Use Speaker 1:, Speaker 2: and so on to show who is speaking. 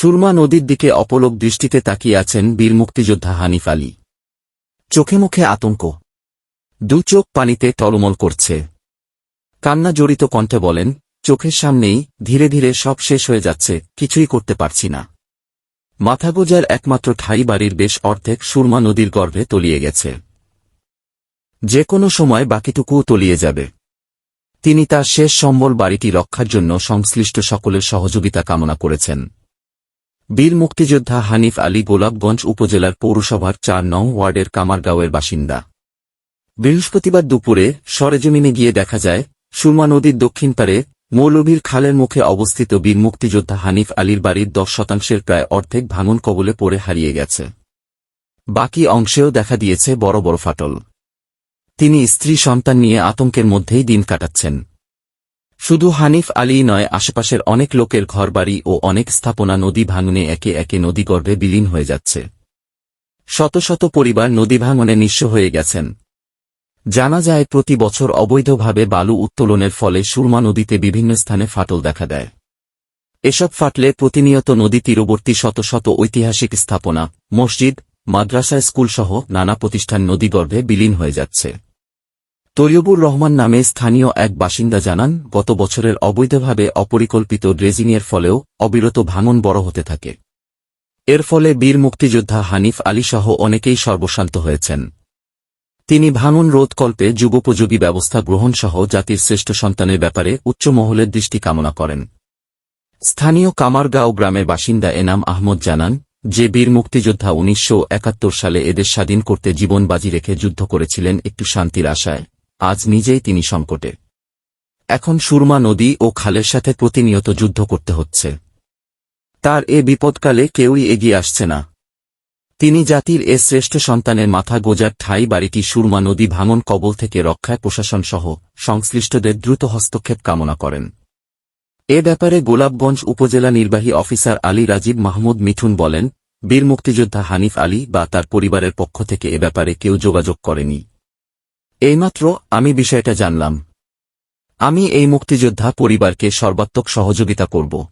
Speaker 1: সুরমা নদীর দিকে অপলক দৃষ্টিতে তাকিয়ে আছেন বীর মুক্তিযোদ্ধা হানিফ আলী। চোখে মুখে আতঙ্ক। দু চোখ পানিতে টলমল করছে। কান্না জড়িত কণ্ঠে বলেন, চোখের সামনেই ধীরে ধীরে সব শেষ হয়ে যাচ্ছে, কিছুই করতে পারছি না। মাথাগোজার একমাত্র ঠাই বাড়ির বেশ অর্ধেক সুরমা নদীর গর্ভে তলিয়ে গেছে। যে কোনো সময় বাকিটুকুও তলিয়ে যাবে। তিনি তার শেষ সম্বল বাড়িটি রক্ষার জন্য সংশ্লিষ্ট সকলের সহযোগিতা কামনা করেছেন। বীর মুক্তিযোদ্ধা হানিফ আলী গোলাপগঞ্জ উপজেলার পৌরসভার চার নং ওয়ার্ডের কামারগাঁওয়ের বাসিন্দা। বৃহস্পতিবার দুপুরে সরেজমিনে গিয়ে দেখা যায়, সুরমা নদীর দক্ষিণ পারে মৌলভীর খালের মুখে অবস্থিত বীর মুক্তিযোদ্ধা হানিফ আলীর বাড়ির দশ শতাংশের প্রায় অর্ধেক ভাঙন কবলে পড়ে হারিয়ে গেছে। বাকি অংশেও দেখা দিয়েছে বড় বড় ফাটল। তিনি স্ত্রী সন্তান নিয়ে আতঙ্কের মধ্যেই দিন কাটাচ্ছেন। শুধু হানিফ আলী নয়, আশেপাশের অনেক লোকের ঘরবাড়ি ও অনেক স্থাপনা নদী ভাঙনে একে একে নদীগর্ভে বিলীন হয়ে যাচ্ছে। শত শত পরিবার নদী ভাঙনে নিঃস্ব হয়ে গেছেন। জানা যায়, প্রতি বছর অবৈধভাবে বালু উত্তোলনের ফলে সুরমা নদীতে বিভিন্ন স্থানে ফাটল দেখা দেয়। এসব ফাটলে প্রতিনিয়ত নদী তীরবর্তী শত শত ঐতিহাসিক স্থাপনা, মসজিদ, মাদ্রাসা, স্কুলসহ নানা প্রতিষ্ঠান নদীগর্ভে বিলীন হয়ে যাচ্ছে। তৈয়বুর রহমান নামে স্থানীয় এক বাসিন্দা জানান, গত বছরের অবৈধভাবে অপরিকল্পিত ড্রেজিংয়ের ফলেও অবিরত ভাঙন বড় হতে থাকে। এর ফলে বীর মুক্তিযোদ্ধা হানিফ আলীসহ অনেকেই সর্বশান্ত হয়েছেন। তিনি ভাঙন রোধকল্পে যুগোপযোগী ব্যবস্থা গ্রহণসহ জাতির শ্রেষ্ঠ সন্তানের ব্যাপারে উচ্চ মহলের দৃষ্টি কামনা করেন। স্থানীয় কামারগাঁও গ্রামের বাসিন্দা এনাম আহমদ জানান, যে বীর মুক্তিযোদ্ধা উনিশশো একাত্তর সালে এদের স্বাধীন করতে জীবন বাজি রেখে যুদ্ধ করেছিলেন একটু শান্তির আশায়। আজ নিজেই তিনি সংকটে। এখন সুরমা নদী ও খালের সাথে প্রতিনিয়ত যুদ্ধ করতে হচ্ছে। তার এ বিপদকালে কেউই এগিয়ে আসছে না। তিনি জাতির এ শ্রেষ্ঠ সন্তানের মাথা গোজার ঠাই বাড়িটি সুরমা নদী ভাঙন কবল থেকে রক্ষায় প্রশাসন সহ সংশ্লিষ্টদের দ্রুত হস্তক্ষেপ কামনা করেন। এ ব্যাপারে গোলাপগঞ্জ উপজেলা নির্বাহী অফিসার আলী রাজীব মাহমুদ মিঠুন বলেন, বীর মুক্তিযোদ্ধা হানিফ আলী বা তার পরিবারের পক্ষ থেকে এ ব্যাপারে কেউ যোগাযোগ করেনি। এইমাত্র আমি বিষয়টা জানলাম। আমি এই মুক্তিযোদ্ধা পরিবারকে সর্বাত্মক সহযোগিতা করব।